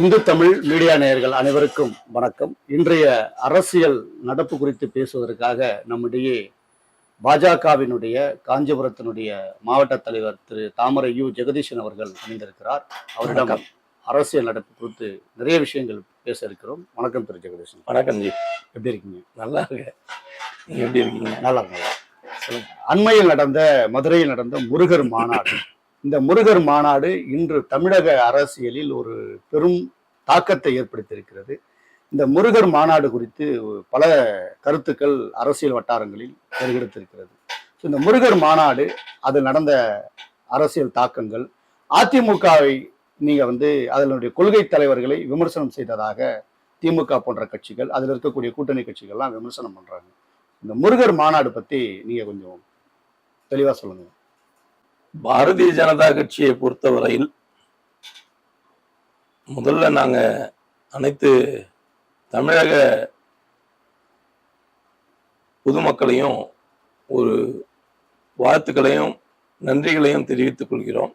Hindu Tamil media நேயர்கள் அனைவருக்கும் வணக்கம். இன்றைய அரசியல் நடப்பு குறித்து பேசுவதற்காக நம்முடைய பாஜகவினுடைய காஞ்சிபுரத்தினுடைய மாவட்ட தலைவர் திரு தாமரை யு ஜெகதீஷன் அவர்கள் இணைந்திருக்கிறார். அவரிடம் அரசியல் நடப்பு குறித்து நிறைய விஷயங்கள் பேச இருக்கிறோம். வணக்கம் திரு ஜெகதீஷன் வணக்கம் ஜி. எப்படி இருக்கீங்க? நல்லா இருக்கேன். நீங்க எப்படி இருக்கீங்க? நல்லா இருக்கீங்களா சொல்லுங்க. அண்மையில் நடந்த மதுரையில் நடந்த முருகர் மாநாடு. இந்த முருகர் மாநாடு இன்று தமிழக அரசியலில் ஒரு பெரும் தாக்கத்தை ஏற்படுத்தியிருக்கிறது. இந்த முருகர் மாநாடு குறித்து பல கருத்துக்கள் அரசியல் வட்டாரங்களில் பெருகெடுத்திருக்கிறது. ஸோ இந்த முருகர் மாநாடு அது நடந்த அரசியல் தாக்கங்கள் அதிமுகவை நீங்கள் வந்து அதனுடைய கொள்கை தலைவர்களை விமர்சனம் செய்ததாக திமுக போன்ற கட்சிகள் அதில் இருக்கக்கூடிய கூட்டணி கட்சிகள்லாம் விமர்சனம் பண்ணுறாங்க இந்த முருகர் மாநாடு பற்றி நீங்கள் கொஞ்சம் தெளிவாக சொல்லுங்கள் பாரதிய ஜனதா கட்சியை பொறுத்தவரையில் முதல்ல நாங்க அனைத்து தமிழக பொதுமக்களையும் ஒரு வாழ்த்துக்களையும் நன்றிகளையும் தெரிவித்துக் கொள்கிறோம்.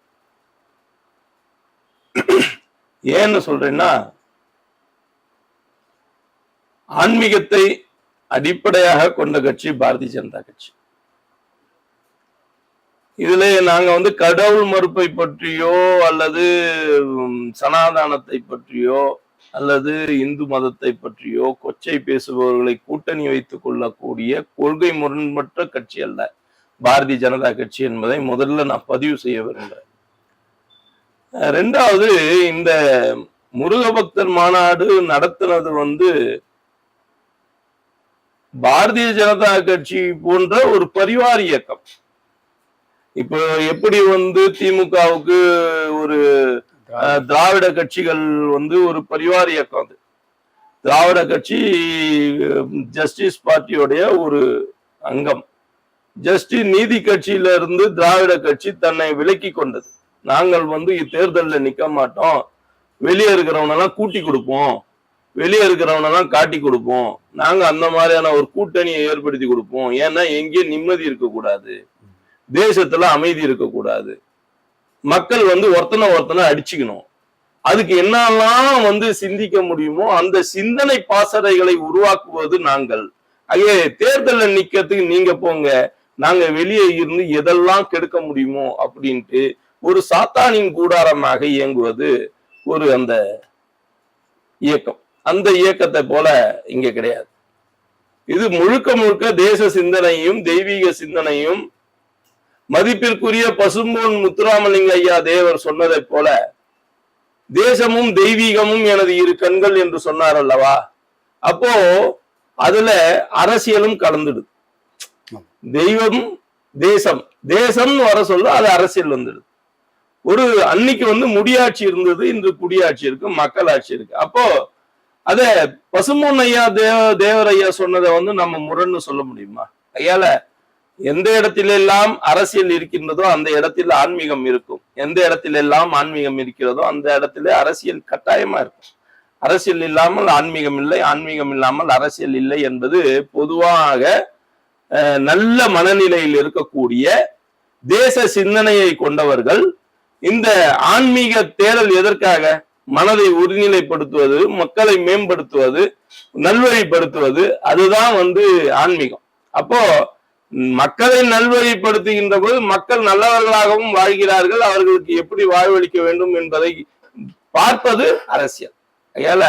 ஏன்னு சொல்றேன்னா ஆன்மீகத்தை அடிப்படையாக கொண்ட கட்சி பாரதிய ஜனதா கட்சி. இதுல நாங்க வந்து கடவுள் மறுப்பை பற்றியோ அல்லது சனாதானத்தை பற்றியோ அல்லது இந்து மதத்தை பற்றியோ கொச்சை பேசுபவர்களை கூட்டணி வைத்துக் கொள்ளக்கூடிய கொள்கை முரண்பற்ற கட்சி அல்ல. பாரதிய ஜனதா கட்சி என்பதை முதல்ல நான் பதிவு செய்ய விரும்புகிறேன் ரெண்டாவது இந்த முருகபக்தர் மாநாடு நடத்தினது வந்து பாரதிய ஜனதா கட்சி போன்ற ஒரு பரிவார இயக்கம். இப்போ எப்படி வந்து திமுகவுக்கு ஒரு திராவிட கட்சிகள் வந்து ஒரு பரிவார இயக்கம் அது. திராவிட கட்சி ஜஸ்டிஸ் பார்ட்டியோடைய ஒரு அங்கம். ஜஸ்டிஸ் நீதி கட்சியில இருந்து திராவிட கட்சி தன்னை விலக்கி கொண்டது. நாங்கள் வந்து இத்தேர்தலில் நிக்க மாட்டோம். வெளியே இருக்கிறவனெல்லாம் கூட்டி கொடுப்போம். வெளியே இருக்கிறவனெல்லாம் காட்டி கொடுப்போம். நாங்க அந்த மாதிரியான ஒரு கூட்டணியை ஏற்படுத்தி கொடுப்போம். ஏன்னா எங்கேயும் நிம்மதி இருக்கக்கூடாது. தேசத்துல அமைதி இருக்கக்கூடாது. மக்கள் வந்து ஒருத்தனை ஒருத்தனை அடிச்சுக்கணும். அதுக்கு என்னெல்லாம் வந்து சிந்திக்க முடியுமோ அந்த சிந்தனை பாசறைகளை உருவாக்குவது நாங்கள். ஆகவே தேர்தலில் நிக்கிறதுக்கு நீங்க போங்க நாங்க வெளியே இருந்து எதெல்லாம் கெடுக்க முடியுமோ அப்படின்ட்டு ஒரு சாத்தானின் கூடாரமாக இயங்குவது ஒரு அந்த இயக்கம். அந்த இயக்கத்தை போல இங்க கிடையாது. இது முழுக்க முழுக்க தேச சிந்தனையும் தெய்வீக சிந்தனையும் மதிப்பிற்குரிய பசும்பொன் முத்துராமலிங்க ஐயா தேவர் சொன்னதைப் போல தேசமும் தெய்வீகமும் எனது இரு கண்கள் என்று சொன்னார் அல்லவா? அப்போ அதுல அரசியலும் கலந்துடுது. தெய்வம் தேசம். தேசம்னு வர சொல்ல அது அரசியல் வந்துடுது. ஒரு அன்னைக்கு வந்து முடியாட்சி இருந்தது இன்று குடியாட்சி இருக்கு மக்களாட்சி இருக்கு. அப்போ அத பசும்பொன் ஐயா தேவ தேவர் ஐயா சொன்னதை வந்து நம்ம முரண்னு சொல்ல முடியுமா? ஐயால எந்த இடத்திலெல்லாம் அரசியல் இருக்கின்றதோ அந்த இடத்தில் ஆன்மீகம் இருக்கும். எந்த இடத்திலெல்லாம் ஆன்மீகம் இருக்கிறதோ அந்த இடத்துல அரசியல் கட்டாயமா இருக்கும். அரசியல் இல்லாமல் ஆன்மீகம் இல்லை ஆன்மீகம் இல்லாமல் அரசியல் இல்லை என்பது பொதுவாக அஹ், நல்ல மனநிலையில் இருக்கக்கூடிய தேச சிந்தனையை கொண்டவர்கள் இந்த ஆன்மீக தேடல் எதற்காக? மனதை ஒருநிலைப்படுத்துவது மக்களை மேம்படுத்துவது நல்வழிப்படுத்துவது அதுதான் வந்து ஆன்மீகம். அப்போ மக்களை நல்வழிப்படுத்துகின்ற போது மக்கள் நல்லவர்களாகவும் வாழ்கிறார்கள். அவர்களுக்கு எப்படி வாழ்வளிக்க வேண்டும் என்பதை பார்ப்பது அரசியல். ஏல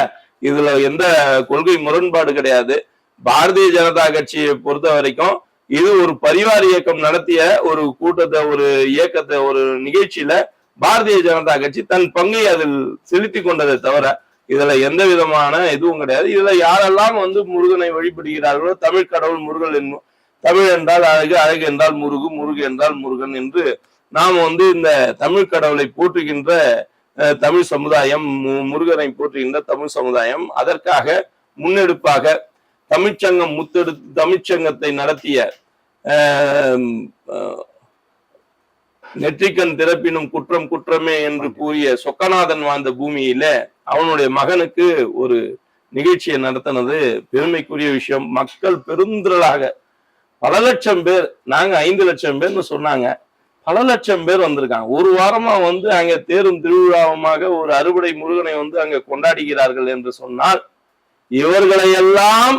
இதுல எந்த கொள்கை முரண்பாடு கிடையாது. பாரதிய ஜனதா கட்சியை பொறுத்த வரைக்கும் இது ஒரு பரிவார இயக்கம் நடத்திய ஒரு கூட்டத்தை ஒரு இயக்கத்தை ஒரு நிகழ்ச்சியில பாரதிய ஜனதா கட்சி தன் பங்கை அதில் செலுத்தி கொண்டதை தவிர இதுல எந்த விதமான இதுவும் கிடையாது. இதுல யாரெல்லாம் வந்து முருகனை வழிபடுகிறார்களோ தமிழ் கடவுள் முருகன் என்னும் தமிழ் என்றால் அழகு அழகு என்றால் முருகு முருகு என்றால் முருகன் என்று நாம் வந்து இந்த தமிழ் கடவுளை போற்றுகின்ற தமிழ் சமுதாயம் முருகனை போற்றுகின்ற தமிழ் சமுதாயம் அதற்காக முன்னெடுப்பாக தமிழ்ச்சங்கம் முத்தெடு தமிழ்ச்சங்கத்தை நடத்திய அஹ், நெற்றிக்கண் திறப்பினும் குற்றம் குற்றமே என்று கூறிய சொக்கநாதன் வாழ்ந்த பூமியில அவனுடைய மகனுக்கு ஒரு நிகழ்ச்சியை நடத்தினது பெருமைக்குரிய விஷயம். மக்கள் பெருந்திரளாக பல லட்சம் பேர் நாங்க ஐந்து லட்சம் பேர்னு சொன்னாங்க. பல லட்சம் பேர் வந்திருக்காங்க. ஒரு வாரமா வந்து அங்க தேரும் திருவிழாவுமாக ஒரு அறுவடை முருகனை வந்து அங்க கொண்டாடுகிறார்கள் என்று சொன்னால் இவர்களை எல்லாம்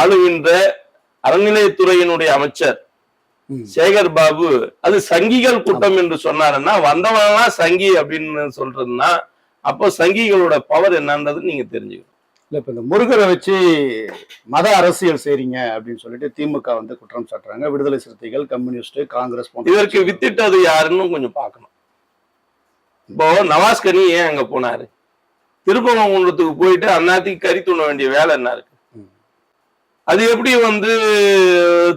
ஆளுகின்ற அறநிலையத்துறையினுடைய அமைச்சர். சேகர் பாபு அது சங்கிகள் கூட்டம் என்று சொன்னாருன்னா வந்தவன்லாம் சங்கி அப்படின்னு சொல்றதுன்னா அப்போ சங்கிகளோட பவர் என்னன்றது நீங்க தெரிஞ்சுக்கணும். இல்ல இப்ப இந்த முருகரை வச்சு மத அரசியல் செய்றீங்க அப்படின்னு சொல்லிட்டு திமுக வந்து குற்றம் சாட்டுறாங்க. விடுதலை சிறுத்தைகள் கம்யூனிஸ்ட் காங்கிரஸ் இதற்கு வித்திட்டது யாருன்னு கொஞ்சம் பார்க்கணும். இப்போ நவாஸ் கனி ஏன் அங்க போனாரு? திருப்பரங்குன்றத்துக்கு போயிட்டு அந்நாத்துக்கு கறி தூண வேண்டிய வேலை என்ன இருக்கு. அது எப்படி வந்து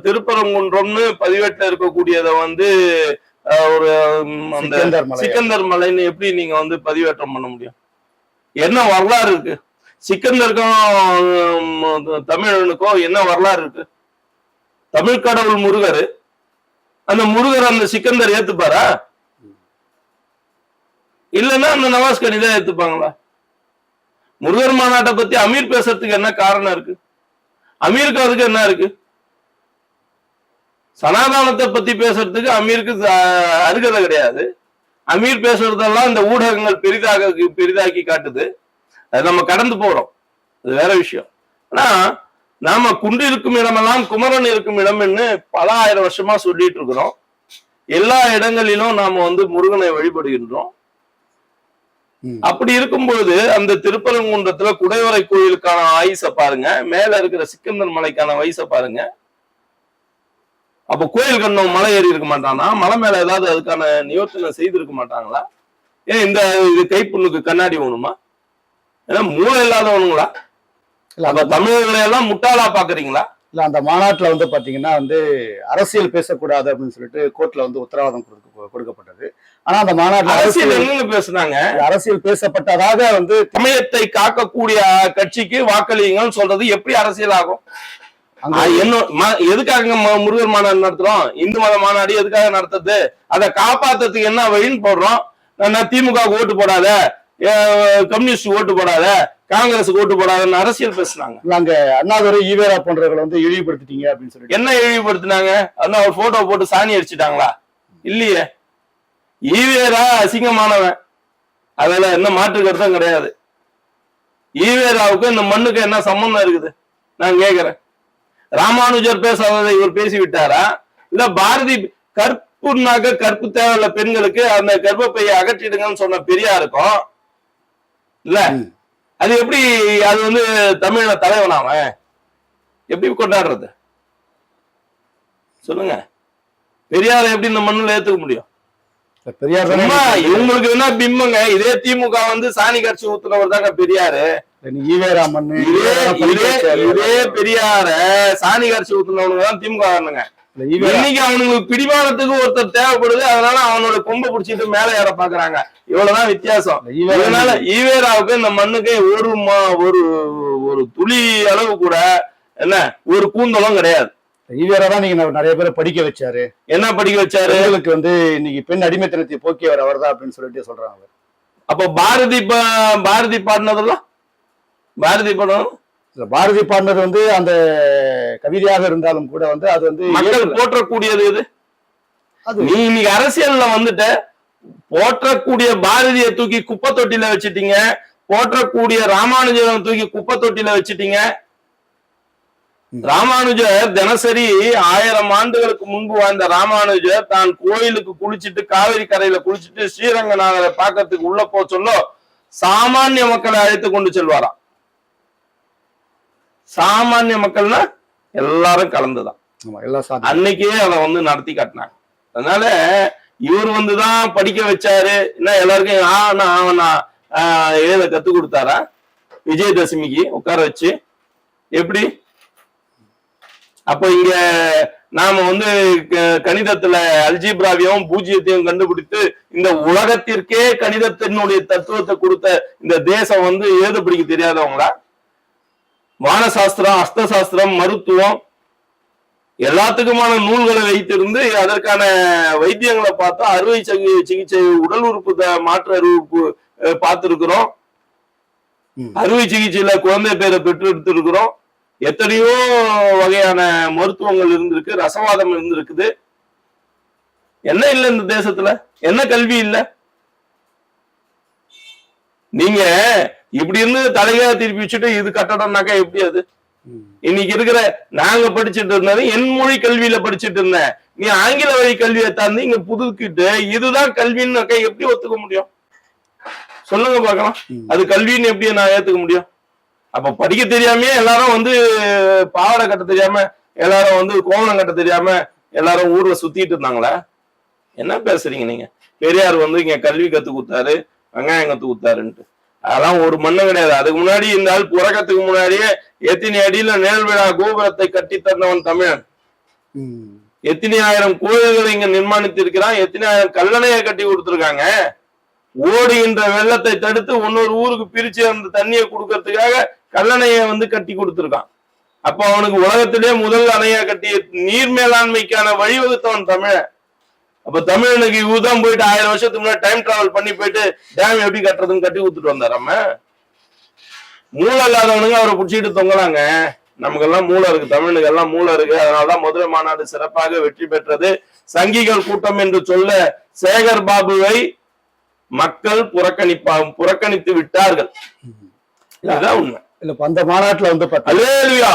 திருப்பரங்குன்றம்னு பதிவேட்டில் இருக்கக்கூடியதை வந்து ஒரு அந்த சிக்கந்தர் மலைன்னு எப்படி நீங்க வந்து பதிவேற்றம் பண்ண முடியும்? என்ன வரலாறு இருக்கு? சிக்கந்தருக்கும் தமிழனுக்கும் என்ன வரலாறு இருக்கு? தமிழ் கடவுள் முருகர். அந்த முருகர் அந்த சிக்கந்தர் ஏத்துப்பாரா? இல்லைன்னா அந்த நவாஸ் கனி ஏத்துப்பாங்களா? முருகர் மாநாட்டை பத்தி அமீர் பேசுறதுக்கு என்ன காரணம் இருக்கு? அமீருக்கு அதுக்கு என்ன இருக்கு? சனாதானத்தை பத்தி பேசுறதுக்கு அமீருக்கு அருகதை கிடையாது. அமீர் பேசுறதெல்லாம் இந்த ஊடகங்கள் பெரிதாக பெரிதாக்கி காட்டுது. அது நம்ம கடந்து போறோம். அது வேற விஷயம். ஆனா நாம குண்டு இருக்கும் இடமெல்லாம் குமரன் இருக்கும் இடம்னு பல ஆயிரம் வருஷமா சொல்லிட்டு இருக்கிறோம். எல்லா இடங்களிலும் நாம வந்து முருகனை வழிபடுகின்றோம். அப்படி இருக்கும்போது அந்த திருப்பரங்குன்றத்துல குடைவரை கோயிலுக்கான ஆயுச பாருங்க. மேல இருக்கிற சிக்கந்தர் மலைக்கான வயசை பாருங்க. அப்ப கோயில் கண்ணம் மலை ஏறி இருக்க மாட்டானா? மலை மேல ஏதாவது அதுக்கான நியோசனை செய்திருக்க மாட்டாங்களா? ஏன் இந்த இது கைப்புண்ணுக்கு கண்ணாடி வேணுமா? ஏன்னா மூளை இல்லாதவனுங்களா? இல்ல தமிழர்களை எல்லாம் முட்டாளா பாக்குறீங்களா? இல்ல அந்த மாநாட்டுல வந்து பாத்தீங்கன்னா வந்து அரசியல் பேசக்கூடாது அப்படின்னு சொல்லிட்டு கோர்ட்ல வந்து உத்தரவாதம் கொடுக்க கொடுக்கப்பட்டது. ஆனா அந்த மாநாட்டுல அரசியல் பேசுனாங்க. அரசியல் பேசப்பட்டதாக வந்து சமயத்தை காக்கக்கூடிய கட்சிக்கு வாக்களியுங்கன்னு சொல்றது எப்படி அரசியல் ஆகும்? எதுக்காக முருகர் மாநாடு நடத்துறோம்? இந்து மத மாநாடு எதுக்காக நடத்துறது? அதை காப்பாத்துறதுக்கு என்ன வழின்னு போடுறோம்? நான் திமுக ஓட்டு போடாத. கம்யூனிஸ்ட் ஓட்டு போடாத காங்கிரஸுக்கு ஓட்டு போடாதன்னு அரசியல் பேசுனாங்க. அங்க அண்ணாதுரை ஈவேரா போன்றவர்களை வந்து இழிவுபடுத்திட்டீங்க அப்படின்னு சொல்லிட்டு. என்ன இழிவுபடுத்தினாங்க? அதான் ஒரு போட்டோ போட்டு சாணி அடிச்சிட்டாங்களா? இல்லையே. ஈவேரா அசிங்கமானவன். அதுல என்ன மாற்று கருத்தும் கிடையாது. ஈவேராவுக்கு இந்த மண்ணுக்கு என்ன சம்பந்தம் இருக்குது? நான் கேக்குறேன். ராமானுஜர் பேசாததை இவர் பேசி விட்டாரா இல்ல பாரதி கற்புனாக்க கற்பு தேவையில்ல பெண்களுக்கு அந்த கர்ப்பப்பையை அகற்றிடுங்கன்னு சொன்ன பெரியாருக்கும் இல்ல. அது எப்படி அது வந்து தமிழ தலைவன் அவன்? எப்படி கொண்டாடுறது? சொல்லுங்க. பெரியாரை எப்படி இந்த மண்ணுல ஏத்துக்க முடியும்? பெரியார் இவங்களுக்கு என்ன பிம்பங்க? இதே திமுக வந்து சாணி கட்சி ஊத்துனவர் தாங்க பெரியாரு. இல்ல நீ ஈவேரா மண்ணு இதே இதே பெரியார சாணி கட்சி ஊத்துனவனுங்க தான் திமுக இன்னைக்கு அவனுங்களுக்கு பிடிமானத்துக்கு ஒருத்தர் தேவைப்படுது அதனால அவனோட கொம்பை பிடிச்சிட்டு மேல ஏற பாக்குறாங்க. இவ்வளவுதான் வித்தியாசம். இதனால ஈவேராவுக்கு இந்த மண்ணுக்கு ஒரு ம- ஒரு ஒரு துளி அளவு கூட என்ன ஒரு கூந்தலும் கிடையாது. ஈவேரா தான் நீங்க நிறைய பேரை படிக்க வச்சாரு. என்ன படிக்க வச்சாரு? பெண்களுக்கு வந்து இன்னைக்கு பெண் அடிமைத்தனத்தை போக்கியவர் அவர்தான் அப்படின்னு சொல்லிட்டு சொல்றாங்க. அப்ப பாரதி பா- பாரதி பாடினதெல்லாம்? பாரதி படம் பாரதி பாடினது வந்து அந்த கவிதையாக இருந்தாலும் கூட வந்து அது வந்து மக்கள். போற்றக்கூடியது எது அது நீ இன்னைக்கு அரசியல்ல வந்துட்ட போற்றக்கூடிய பாரதியை தூக்கி குப்பை தொட்டில வச்சிட்டீங்க போற்றக்கூடிய ராமானுஜரை தூக்கி குப்பை தொட்டில வச்சிட்டீங்க. ராமானுஜர் தினசரி ஆயிரம் ஆண்டுகளுக்கு முன்பு வாழ்ந்த ராமானுஜர் தான் கோயிலுக்கு குளிச்சிட்டு காவிரி கரையில குளிச்சிட்டு ஸ்ரீரங்கநாதரை பார்க்கறதுக்கு உள்ள போக சொல்ல சாமானிய மக்களை அழைத்து கொண்டு செல்வாராம் சாமானிய மக்கள்னா எல்லாரும் கலந்துதான். அன்னைக்கே அதை வந்து நடத்தி காட்டினாங்க. அதனால இவர் வந்துதான் படிக்க வச்சாரு. என்ன எல்லாருக்கும் ஆனா ஆவனா எழுத கத்து கொடுத்தாரா? விஜயதசமிக்கு உட்கார வச்சு எப்படி? அப்போ இங்க நாம வந்து கணிதத்துல அல்ஜிப்ராவையும் பூஜ்ஜியத்தையும் கண்டுபிடித்து இந்த உலகத்திற்கே கணிதத்தினுடைய தத்துவத்தை கொடுத்த இந்த தேசம் வந்து எழுத படிக்க தெரியாதவங்களா? வானசாஸ்திரம் அஸ்தசாஸ்திரம் மருத்துவம் எல்லாத்துக்குமான நூல்களை வைத்திருந்து அதற்கான வைத்தியங்களை பார்த்தா அறுவை சிகி- சிகிச்சை உடல் உறுப்பு மாற்று அறிவிப்பு பார்த்திருக்கிறோம். அறுவை சிகிச்சையில குழந்தை பேரை பெற்று எடுத்திருக்கிறோம் எத்தனையோ வகையான மருத்துவங்கள் இருந்திருக்கு ரசவாதம் இருந்திருக்குது. என்ன இல்ல இந்த தேசத்துல? என்ன கல்வி இல்ல? நீங்க இப்படி இருந்து தலையா திருப்பி வச்சுட்டு இது கட்டடம்னாக்கா எப்படி அது. இன்னைக்கு இருக்கிற நாங்க படிச்சுட்டு இருந்தது என் மொழி கல்வியில படிச்சுட்டு இருந்தேன். நீ ஆங்கில வழி கல்வியை தாண்டி இங்க புதுக்கிட்டு இதுதான் கல்வின்னாக்கா எப்படி ஒத்துக்க முடியும்? சொல்லுங்க பார்க்கலாம். ம். அது கல்வின்னு எப்படி நான் ஏத்துக்க முடியும்? அப்ப படிக்க தெரியாமயே எல்லாரும் வந்து பாவாடை கட்ட தெரியாம எல்லாரும் வந்து கோவணம் கட்ட தெரியாம எல்லாரும் ஊர்ல சுத்திட்டு இருந்தாங்களா? என்ன பேசுறீங்க நீங்க? பெரியார் வந்து இங்க கல்வி கத்து கொடுத்தாரு. வெங்காயம் கத்து கொடுத்தாருன்ட்டு அதெல்லாம் ஒரு மண்ணு கிடையாது. அதுக்கு முன்னாடி இந்த ஆள் புறக்கத்துக்கு முன்னாடியே எத்தனை அடியில நேல் விழா கோபுரத்தை கட்டி தந்தவன் தமிழன். எத்தனை ஆயிரம் கோயில்களை இங்க நிர்மாணித்திருக்கிறான். எத்தனை ஆயிரம் கல்லணையை கட்டி கொடுத்திருக்காங்க. ஓடுகின்ற வெள்ளத்தை தடுத்து இன்னொரு ஊருக்கு பிரிச்சு அந்த தண்ணியை கொடுக்கறதுக்காக கல்லணையை வந்து கட்டி கொடுத்திருக்கான். அப்ப அவனுக்கு உலகத்திலே முதல் அணையா கட்டிய நீர் மேலாண்மைக்கான வழிவகுத்தவன் தமிழன். அப்ப தமிழனுக்கு இவர்தான் போயிட்டு ஆயிரம் வருஷத்துக்கு முன்னாடி டைம் டிராவல் பண்ணி போயிட்டு டேம் எப்படி கட்டுறதுன்னு கட்டி கொடுத்துட்டு வந்தார் நம்ம மூளை இல்லாதவனுங்க அவரை பிடிச்சிட்டு தொங்கலாங்க. நமக்கெல்லாம் மூளை இருக்கு தமிழனுக்கு எல்லாம் மூளை இருக்கு. அதனாலதான் மதுரை மாநாடு சிறப்பாக வெற்றி பெற்றது. சங்கிகள் கூட்டம் என்று சொல்ல சேகர் பாபுவை மக்கள் புறக்கணிப்பா புறக்கணித்து விட்டார்கள். இதுதான் உண்மை. இல்ல அந்த மாநாட்டுல வந்து அலேலுயா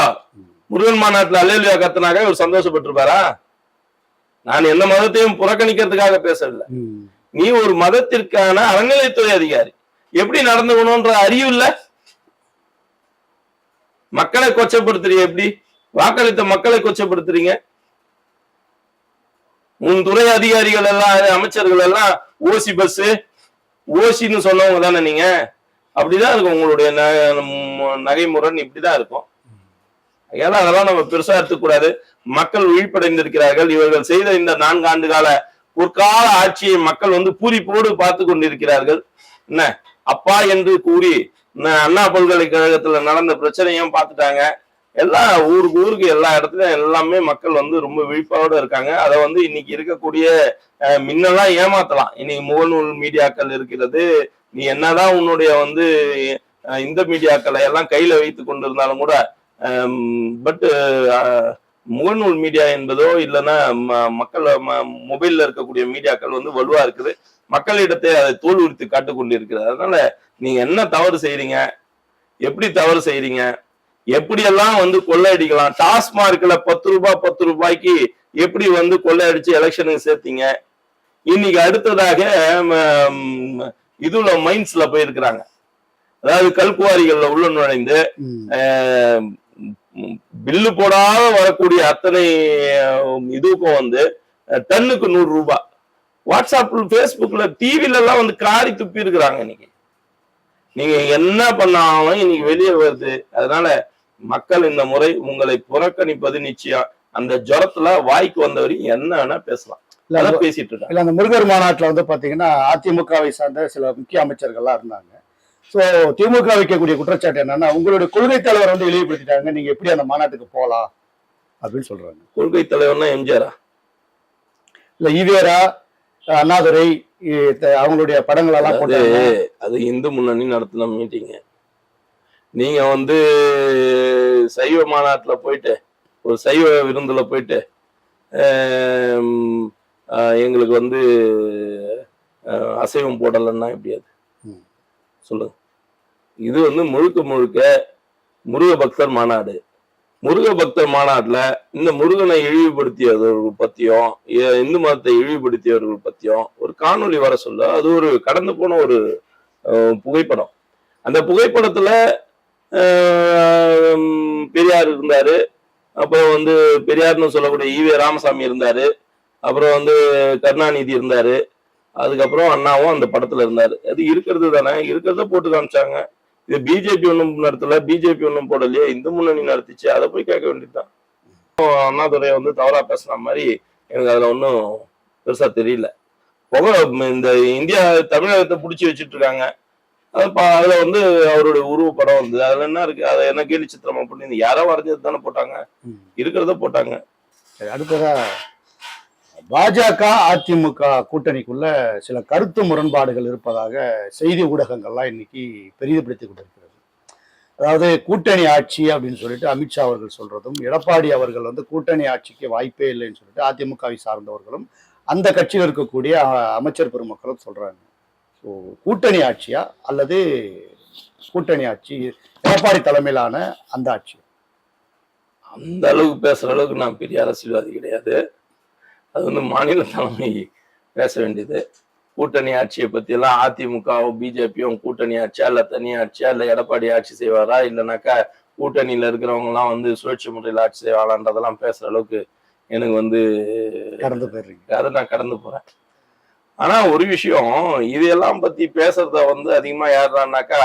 முருகன் மாநாட்டுல அலேலுயா கத்துனாக்க இவர் சந்தோஷப்பட்டிருப்பாரா? நான் எந்த மதத்தையும் புறக்கணிக்கிறதுக்காக பேசவில்லை. ம். நீ ஒரு மதத்திற்கான அறநிலைத்துறை அதிகாரி. எப்படி நடந்துக்கணும்ன்ற அறிவு இல்ல. மக்களை கொச்சப்படுத்துறீங்க எப்படி? வாக்களித்த மக்களை கொச்சப்படுத்துறீங்க. உன் துறை அதிகாரிகள் எல்லாம் அமைச்சர்கள் எல்லாம் ஓசி பஸ் ஓசின்னு சொன்னவங்க தானே நீங்க? அப்படிதான் இருக்கும் உங்களுடைய நகைமுரண் இப்படிதான் இருக்கும். ஏன்னா அதெல்லாம் நம்ம பெருசா எடுத்துக்கூடாது. மக்கள் விழிப்படைந்திருக்கிறார்கள் இவர்கள் செய்த இந்த நான்கு ஆண்டு கால பொற்கால ஆட்சியை மக்கள் வந்து பூரிப்போடு பார்த்து கொண்டிருக்கிறார்கள். என்ன? அப்பா என்று கூறி அண்ணா பல்கலைக்கழகத்துல நடந்த பிரச்சனையும் பார்த்துட்டாங்க. எல்லாம் ஊருக்கு ஊருக்கு எல்லா இடத்துலயும் எல்லாமே மக்கள் வந்து ரொம்ப விழிப்போட இருக்காங்க. அதை வந்து இன்னைக்கு இருக்கக்கூடிய அஹ், முன்னெல்லாம் ஏமாத்தலாம். இன்னைக்கு முகநூல் மீடியாக்கள் இருக்கிறது. நீ என்னதான் உன்னுடைய வந்து இந்த மீடியாக்களை எல்லாம் கையில வைத்து கொண்டிருந்தாலும் கூட பட் முகநூல் மீடியா என்பதோ இல்லைன்னா மக்கள் மொபைல்ல இருக்கக்கூடிய மீடியாக்கள் வந்து வலுவா இருக்குது. மக்களிடத்தை அதை தோல் உரித்து காட்டுக் கொண்டிருக்கிறது. அதனால நீங்க என்ன தவறு செய்றீங்க? எப்படி தவறு செய்றீங்க? எப்படியெல்லாம் வந்து கொள்ளையடிக்கலாம்? டாஸ்மார்க்ல பத்து ரூபாய் பத்து ரூபாய்க்கு எப்படி வந்து கொள்ளையடிச்சு எலெக்ஷனுக்கு சேர்த்தீங்க? இன்னைக்கு அடுத்ததாக இதுல மைன்ஸ்ல போயிருக்கிறாங்க. அதாவது கல்குவாரிகள்ல உள்ள நுழைந்து பில்லு போடாத வரக்கூடிய அத்தனை இதுக்கும் வந்து டன்னுக்கு நூறு ரூபாய் வாட்ஸ்அப்ல பேஸ்புக்ல டிவில எல்லாம் வந்து காரி துப்பி இருக்கிறாங்க இன்னைக்கு. நீங்க என்ன பண்ணாலும் இன்னைக்கு வெளியே வருது. அதனால மக்கள் இந்த முறை உங்களை புறக்கணிப்பது நிச்சயம். அந்த ஜுரத்துல வாய்க்கு வந்தவரையும் என்ன வேணா பேசலாம். பேசிட்டு இருக்காங்க. இல்ல அந்த முருகர் மாநாட்டுல வந்து பாத்தீங்கன்னா அதிமுகவை சார்ந்த சில முக்கிய அமைச்சர்கள்லாம் இருந்தாங்க. சோ திமுக வைக்கக்கூடிய குற்றச்சாட்டு என்னன்னா உங்களுடைய கொள்கை தலைவர் வந்து இழிவுபடுத்திட்டாங்க நீங்க எப்படி அந்த மாநாட்டுக்கு போலாம் அப்படின்னு சொல்றாங்க. கொள்கை தலைவர்னா எம்ஜிஆரா? இல்ல ஈவேரா அண்ணாதுரை அவங்களுடைய படங்கள் எல்லாம் அது இந்து முன்னணி நடத்தின மீட்டிங் நீங்க வந்து சைவ மாநாட்டுல போயிட்டு ஒரு சைவ விருந்துல போயிட்டு எங்களுக்கு வந்து அசைவம் போடலைன்னா எப்படி அது? ம். சொல்லுங்க. இது வந்து முழுக்க முழுக்க முருக பக்தர் மாநாடு. முருக பக்தர் மாநாட்டில் இந்த முருகனை இழிவுபடுத்தியவர்கள் பற்றியும் இ- இந்து மதத்தை இழிவுபடுத்தியவர்கள் பற்றியும் ஒரு காணொளி வர சொல்ல அது ஒரு கடந்து போன ஒரு புகைப்படம். அந்த புகைப்படத்தில் பெரியார் இருந்தார். அப்புறம் வந்து பெரியார்னு சொல்லக்கூடிய ஈவே ராமசாமி இருந்தார். அப்புறம் வந்து கருணாநிதி இருந்தார். அதுக்கப்புறம் அண்ணாவும் அந்த படத்துல இருந்தாரு. அது இருக்கிறது தானே? இருக்கிறத போட்டு காமிச்சாங்க. இது பிஜேபி ஒன்றும் நடத்தல. பிஜேபி ஒன்றும் போடலையே. இந்து முன்னணி நடத்திச்சு. அதை போய் கேட்க வேண்டியதுதான். அண்ணாதுரையை வந்து தவறா பேசுன மாதிரி எனக்கு அதுல ஒன்றும் பெருசா தெரியல. புகை இந்த இந்தியா தமிழகத்தை பிடிச்சி வச்சுட்டு இருக்காங்க அதுல வந்து அவருடைய உருவப்படம் வந்து அதுல என்ன இருக்கு? அதை என்ன கேலி சித்திரமா பண்ணி யாரோ வரைஞ்சது தானே போட்டாங்க. இருக்கிறத போட்டாங்க. அடுத்ததா பாஜக அதிமுக கூட்டணிக்குள்ள சில கருத்து முரண்பாடுகள் இருப்பதாக செய்தி ஊடகங்கள்லாம் இன்னைக்கு பெரிதுபடுத்தி கொண்டிருக்கிறது. அதாவது கூட்டணி ஆட்சி அப்படின்னு சொல்லிட்டு அமித்ஷா அவர்கள் சொல்றதும் எடப்பாடி அவர்கள் வந்து கூட்டணி ஆட்சிக்கு வாய்ப்பே இல்லைன்னு சொல்லிட்டு அதிமுகவை சார்ந்தவர்களும் அந்த கட்சியில் இருக்கக்கூடிய அமைச்சர் பெருமக்களும் சொல்றாங்க. ஸோ கூட்டணி ஆட்சியா அல்லது கூட்டணி ஆட்சி எடப்பாடி தலைமையிலான அந்த ஆட்சி? அந்த அளவுக்கு பேசுற அளவுக்கு நான் பெரிய அரசியல்வாதி கிடையாது. அது வந்து மாநில தலைமை பேச வேண்டியது. கூட்டணி ஆட்சியை பத்தி எல்லாம் அதிமுகவும் பிஜேபியும் கூட்டணி ஆட்சியா இல்ல தனி ஆட்சியா இல்ல எடப்பாடி ஆட்சி செய்வாரா? இல்லைனாக்கா கூட்டணியில இருக்கிறவங்க எல்லாம் வந்து சுழற்சி முறையில் ஆட்சி செய்வாளான்றதெல்லாம் பேசுற அளவுக்கு எனக்கு வந்து கடந்து போயிடுறீங்க. அதை நான் கடந்து போறேன். ஆனா ஒரு விஷயம் இதையெல்லாம் பத்தி பேசுறத வந்து அதிகமா யாருனாக்கா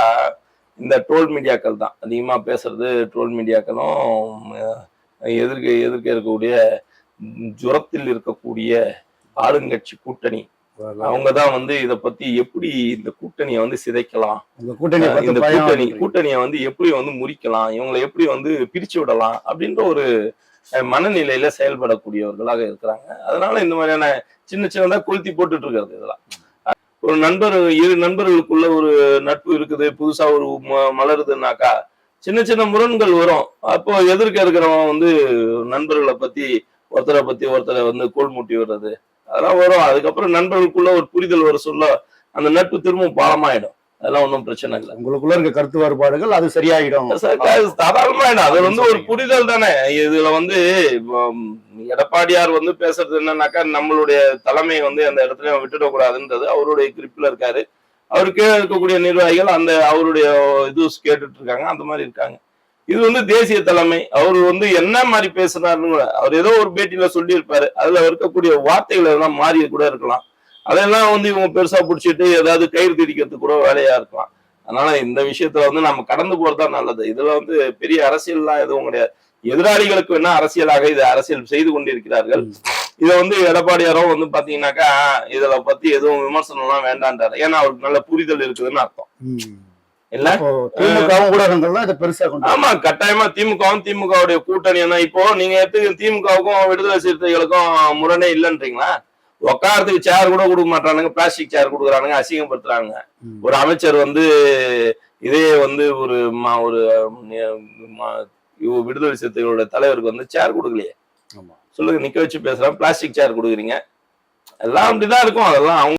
இந்த ட்ரோல் மீடியாக்கள் தான். அதிகமா பேசுறது ட்ரோல் மீடியாக்களும் எதிர்க்க எதிர்க்க இருக்கக்கூடிய ஜுரத்தில் இருக்கக்கூடிய ஆளுங்கட்சி கூட்டணி. அவங்க தான் வந்து இத பத்தி எப்படி இந்த கூட்டணியை வந்து சிதைக்கலாம்? இந்த கூட்டணி. கூட்டணியை வந்து எப்படி வந்து முறிக்கலாம்? இவங்களை எப்படி வந்து பிரிச்சு விடலாம்? அப்படின்ற ஒரு மனநிலையில செயல்படக்கூடியவர்களாக இருக்கிறாங்க. அதனால இந்த மாதிரியான சின்ன சின்னதா கொளுத்தி போட்டுட்டு இருக்கிறது இதெல்லாம். ஒரு நண்பர் இரு நண்பர்களுக்குள்ள ஒரு நட்பு இருக்குது. புதுசா ஒரு மலருதுன்னாக்கா சின்ன சின்ன முரண்கள் வரும். அப்போ எதிர்க்க இருக்கிறவன் வந்து நண்பர்களை பத்தி ஒருத்தரை பத்தி ஒருத்தரை வந்து கோல் மூட்டி விடுறது. அதெல்லாம் வரும். அதுக்கப்புறம் நண்பர்களுக்குள்ள ஒரு புரிதல் வர சொல்ல அந்த நட்பு திரும்பவும் பாலமாயிடும். அதெல்லாம் ஒன்றும் பிரச்சனை இல்லை. உங்களுக்குள்ள இருக்க கருத்து வேறுபாடுகள் அது சரியாயிடும். தாராளமாயிடும் அது வந்து ஒரு புரிதல் தானே. இதுல வந்து எடப்பாடியார் வந்து பேசுறது என்னன்னாக்கா நம்மளுடைய தலைமை வந்து அந்த இடத்துல விட்டுடக்கூடாதுன்றது அவருடைய குறிப்பில் இருக்காரு. அவருக்கு கீழே இருக்கக்கூடிய நிர்வாகிகள் அந்த அவருடைய இது கேட்டுட்டு இருக்காங்க. அந்த மாதிரி இருக்காங்க. இது வந்து தேசிய தலைமை. அவர் வந்து என்ன மாதிரி பேசுனாருன்னு கூட அவர் ஏதோ ஒரு பேட்டியில சொல்லியிருப்பாரு. அதுல இருக்கக்கூடிய வார்த்தைகள் எல்லாம் மாறி கூட இருக்கலாம். அதெல்லாம் வந்து இவங்க பெருசா பிடிச்சிட்டு ஏதாவது கயிறு திரிக்கிறதுக்கு கூட வேலையா இருக்கலாம். அதனால இந்த விஷயத்துல வந்து நம்ம கடந்து போறதுதான் நல்லது. இதுல வந்து பெரிய அரசியல்லாம் எதுவும் கிடையாது. எதிராளிகளுக்கு வேணா அரசியலாக இது அரசியல் செய்து கொண்டிருக்கிறார்கள். இதை வந்து எடப்பாடியாரோ வந்து பாத்தீங்கன்னாக்கா இதுல பத்தி எதுவும் விமர்சனம் எல்லாம் வேண்டான்றாரு ஏன்னா அவருக்கு நல்ல புரிதல் இருக்குதுன்னு அர்த்தம். திமுகவும் ஊடகங்கள்லாம் இதை பெருசா ஆமா கட்டாயமா திமுகவும் திமுகவுடைய கூட்டணி என்ன? இப்போ நீங்க எடுத்து திமுகவுக்கும் விடுதலை சிறுத்தைகளுக்கும் முரணே இல்லைன்றீங்களா? உட்காரத்துக்கு சேர் கூட கொடுக்க மாட்டானுங்க பிளாஸ்டிக் சேர் கொடுக்குறானுங்க அசிங்கப்படுத்துறாங்க. ஒரு அமைச்சர் வந்து இதே வந்து ஒரு ஒரு விடுதலை சிறுத்தைகளோட தலைவருக்கு வந்து சேர் கொடுக்கலையே. ஆமா. சொல்லுங்க நிக்க வச்சு பேசுறான் பிளாஸ்டிக் சேர் கொடுக்குறீங்க. எல்லாம் அப்படிதான் இருக்கும் அதெல்லாம் அவங்க